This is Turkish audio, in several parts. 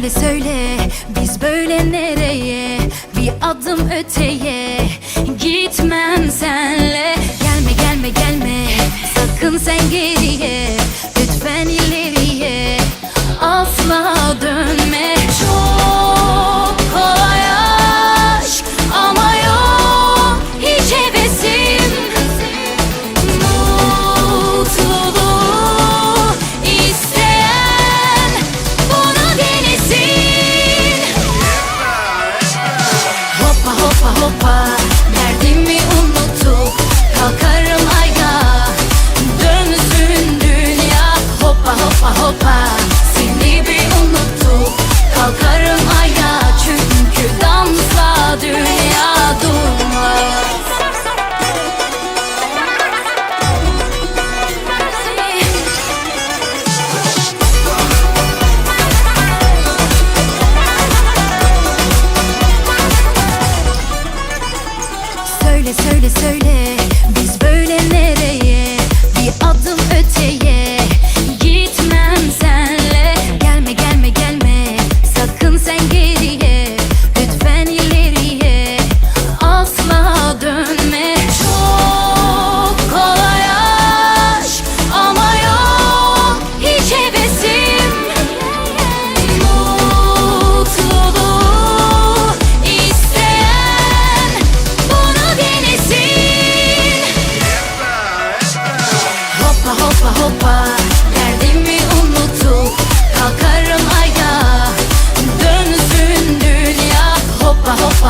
Söyle söyle biz böyle nereye? Bir adım öteye gitmem senle. uma roupa.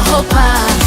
мого пана.